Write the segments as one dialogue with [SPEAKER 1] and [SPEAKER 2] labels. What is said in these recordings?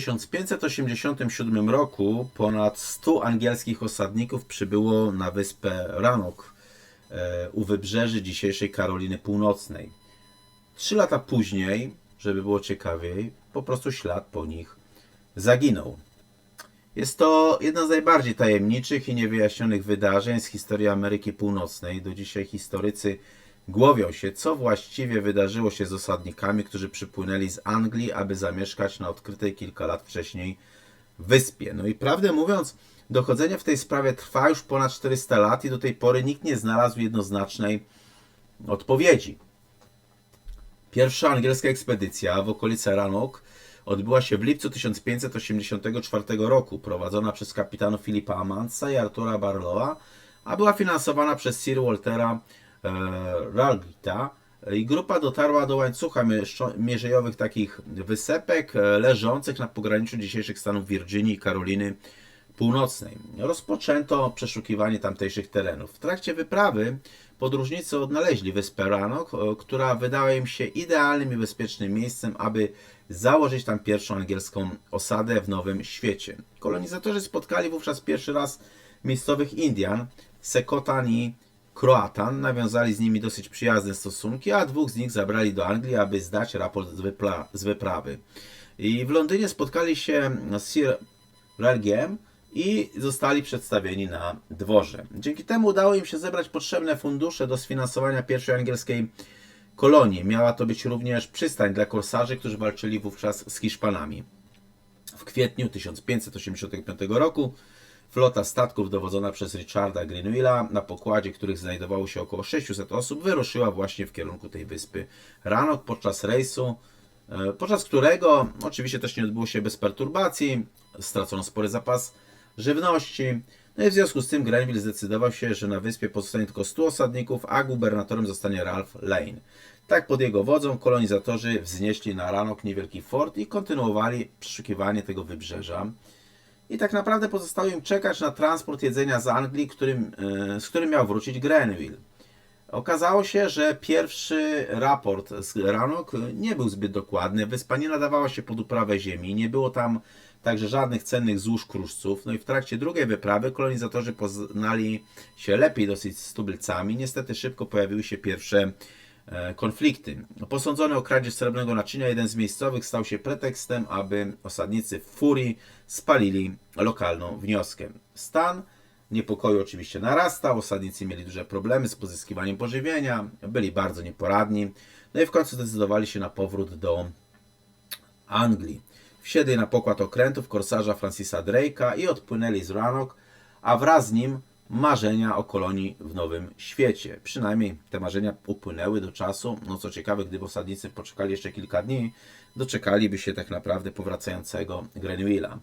[SPEAKER 1] 1587 roku ponad 100 angielskich osadników przybyło na wyspę Ranok e, u wybrzeży dzisiejszej Karoliny Północnej. Trzy lata później, żeby było ciekawiej, po prostu ślad po nich zaginął. Jest to jedno z najbardziej tajemniczych i niewyjaśnionych wydarzeń z historii Ameryki Północnej. Do dzisiaj historycy głowią się, co właściwie wydarzyło się z osadnikami, którzy przypłynęli z Anglii, aby zamieszkać na odkrytej kilka lat wcześniej wyspie. No i prawdę mówiąc, dochodzenie w tej sprawie trwa już ponad 400 lat i do tej pory nikt nie znalazł jednoznacznej odpowiedzi. Pierwsza angielska ekspedycja w okolice Ranok odbyła się w lipcu 1584 roku, prowadzona przez kapitanów Filipa Amansa i Artura Barlowa, a była finansowana przez Sir Waltera Ralgita. I grupa dotarła do łańcucha mierzejowych takich wysepek e, leżących na pograniczu dzisiejszych stanów Virginii i Karoliny Północnej. Rozpoczęto przeszukiwanie tamtejszych terenów. W trakcie wyprawy podróżnicy odnaleźli wyspę Ranok, e, która wydała im się idealnym i bezpiecznym miejscem, aby założyć tam pierwszą angielską osadę w Nowym Świecie. Kolonizatorzy spotkali wówczas pierwszy raz miejscowych Indian, Sekotan i Kroatan, nawiązali z nimi dosyć przyjazne stosunki, a dwóch z nich zabrali do Anglii, aby zdać raport z, wypla- z wyprawy. I w Londynie spotkali się Sir Ralgiem i zostali przedstawieni na dworze. Dzięki temu udało im się zebrać potrzebne fundusze do sfinansowania pierwszej angielskiej kolonii. Miała to być również przystań dla korsarzy, którzy walczyli wówczas z Hiszpanami. W kwietniu 1585 roku flota statków dowodzona przez Richarda Greenwilla, na pokładzie których znajdowało się około 600 osób, wyruszyła właśnie w kierunku tej wyspy Ranok podczas rejsu, e, podczas którego oczywiście też nie odbyło się bez perturbacji, stracono spory zapas żywności. No i w związku z tym Grenville zdecydował się, że na wyspie pozostanie tylko 100 osadników, a gubernatorem zostanie Ralph Lane. Tak pod jego wodzą kolonizatorzy wznieśli na Ranok niewielki fort i kontynuowali przeszukiwanie tego wybrzeża. I tak naprawdę pozostało im czekać na transport jedzenia z Anglii, którym, e, z którym miał wrócić Grenville. Okazało się, że pierwszy raport z Ranok nie był zbyt dokładny. Wyspa nie nadawała się pod uprawę ziemi, nie było tam także żadnych cennych złóż kruszców. No i w trakcie drugiej wyprawy kolonizatorzy poznali się lepiej dosyć z tubylcami. Niestety szybko pojawiły się pierwsze konflikty. Posądzony o kradzież srebrnego naczynia, jeden z miejscowych stał się pretekstem, aby osadnicy w furii spalili lokalną wnioskę. Stan niepokoju oczywiście narastał, osadnicy mieli duże problemy z pozyskiwaniem pożywienia, byli bardzo nieporadni, no i w końcu zdecydowali się na powrót do Anglii. Wsiedli na pokład okrętów korsarza Francisa Drake'a i odpłynęli z Ranok, a wraz z nim marzenia o kolonii w Nowym Świecie. Przynajmniej te marzenia upłynęły do czasu. No co ciekawe, gdyby osadnicy poczekali jeszcze kilka dni, doczekaliby się tak naprawdę powracającego Grenwilla.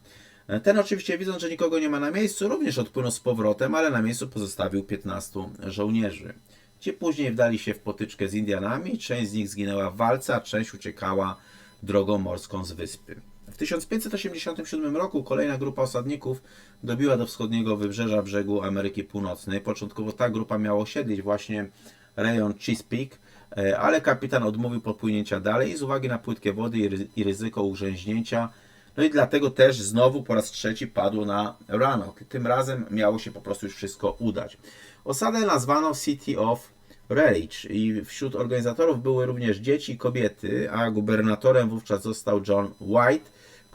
[SPEAKER 1] Ten oczywiście widząc, że nikogo nie ma na miejscu, również odpłynął z powrotem, ale na miejscu pozostawił 15 żołnierzy. Ci później wdali się w potyczkę z Indianami, część z nich zginęła w walce, a część uciekała drogą morską z wyspy. W 1587 roku kolejna grupa osadników dobiła do wschodniego wybrzeża brzegu Ameryki Północnej. Początkowo ta grupa miała osiedlić właśnie rejon Chesapeake, e, ale kapitan odmówił popłynięcia dalej z uwagi na płytkie wody i ry- i ryzyko urzęźnięcia. No i dlatego też znowu po raz trzeci padło na Ranok. Tym razem miało się po prostu już wszystko udać. Osadę nazwano City of Rage i wśród organizatorów były również dzieci i kobiety, a gubernatorem wówczas został John White,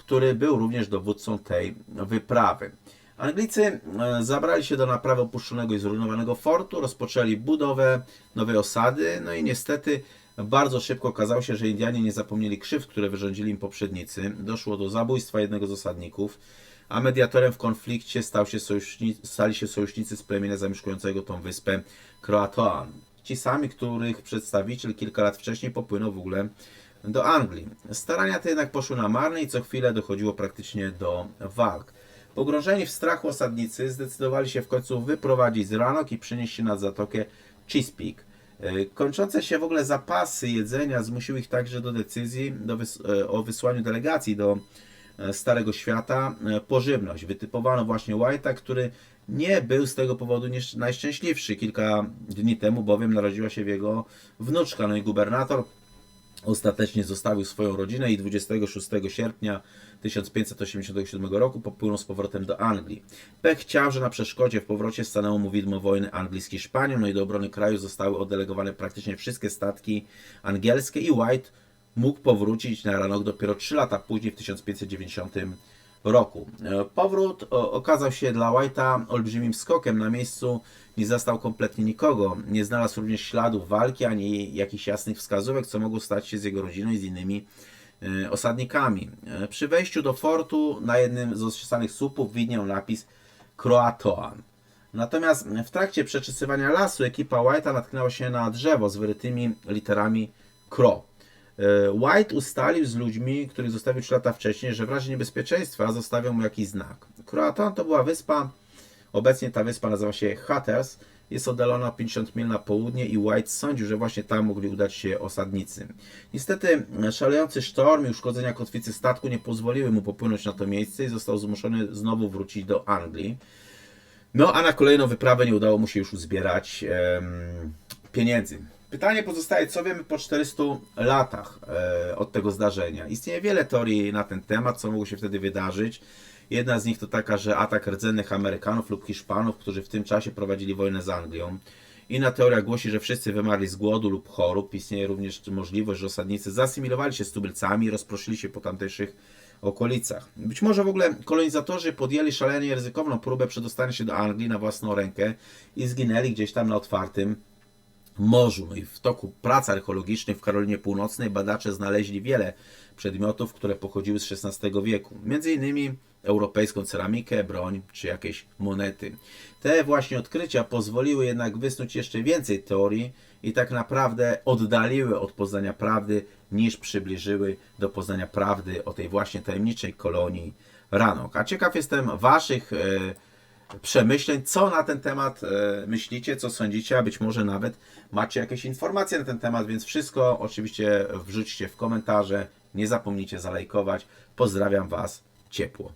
[SPEAKER 1] który był również dowódcą tej wyprawy. Anglicy e, zabrali się do naprawy opuszczonego i zrujnowanego fortu, rozpoczęli budowę nowej osady, no i niestety bardzo szybko okazało się, że Indianie nie zapomnieli krzywd, które wyrządzili im poprzednicy. Doszło do zabójstwa jednego z osadników, a mediatorem w konflikcie stał się sojuszni- stali się sojusznicy z plemienia zamieszkującego tą wyspę Croatoan. Ci sami, których przedstawiciel kilka lat wcześniej popłynął w ogóle do Anglii. Starania te jednak poszły na marne i co chwilę dochodziło praktycznie do walk. Pogrążeni w strachu osadnicy zdecydowali się w końcu wyprowadzić z Ranok i przenieść się nad zatokę Chesapeake. E, Kończące się w ogóle zapasy jedzenia zmusiły ich także do decyzji do wys- e, o wysłaniu delegacji do e, Starego Świata po żywność. Wytypowano właśnie White'a, który nie był z tego powodu najszczęśliwszy. Kilka dni temu bowiem narodziła się w jego wnuczka, no i gubernator Ostatecznie zostawił swoją rodzinę i 26 sierpnia 1587 roku popłynął z powrotem do Anglii. Pech chciał, że na przeszkodzie w powrocie stanęło mu widmo wojny angielskiej-Hiszpanią, no i do obrony kraju zostały oddelegowane praktycznie wszystkie statki angielskie i White mógł powrócić na Ranok dopiero 3 lata później, w 1590 roku. E, Powrót okazał się dla White'a olbrzymim skokiem. Na miejscu nie zastał kompletnie nikogo. Nie znalazł również śladów walki ani jakichś jasnych wskazówek, co mogło stać się z jego rodziną i z innymi e, osadnikami. E, Przy wejściu do fortu na jednym z ostrzesanych słupów widniał napis Croatoan. Natomiast w trakcie przeczesywania lasu ekipa White'a natknęła się na drzewo z wyrytymi literami Cro. E, White ustalił z ludźmi, których zostawił 3 lata wcześniej, że w razie niebezpieczeństwa zostawią mu jakiś znak. Croatoan to była wyspa, obecnie ta wyspa nazywa się Hatters, jest oddalona o 50 mil na południe i White sądził, że właśnie tam mogli udać się osadnicy. Niestety szalejący sztorm i uszkodzenia kotwicy statku nie pozwoliły mu popłynąć na to miejsce i został zmuszony znowu wrócić do Anglii. No a na kolejną wyprawę nie udało mu się już uzbierać em, pieniędzy. Pytanie pozostaje, co wiemy po 400 latach e, od tego zdarzenia. Istnieje wiele teorii na ten temat, co mogło się wtedy wydarzyć. Jedna z nich to taka, że atak rdzennych Amerykanów lub Hiszpanów, którzy w tym czasie prowadzili wojnę z Anglią. Inna teoria głosi, że wszyscy wymarli z głodu lub chorób. Istnieje również możliwość, że osadnicy zasymilowali się z tubylcami i rozproszyli się po tamtejszych okolicach. Być może w ogóle kolonizatorzy podjęli szalenie ryzykowną próbę przedostania się do Anglii na własną rękę i zginęli gdzieś tam na otwartym morzu. No i w toku prac archeologicznych w Karolinie Północnej badacze znaleźli wiele przedmiotów, które pochodziły z XVI wieku. Między innymi europejską ceramikę, broń czy jakieś monety. Te właśnie odkrycia pozwoliły jednak wysnuć jeszcze więcej teorii i tak naprawdę oddaliły od poznania prawdy, niż przybliżyły do poznania prawdy o tej właśnie tajemniczej kolonii Ranok. A ciekaw jestem Waszych e, przemyśleń, co na ten temat e, myślicie, co sądzicie, a być może nawet macie jakieś informacje na ten temat, więc wszystko oczywiście wrzućcie w komentarze. Nie zapomnijcie zalajkować. Pozdrawiam Was ciepło.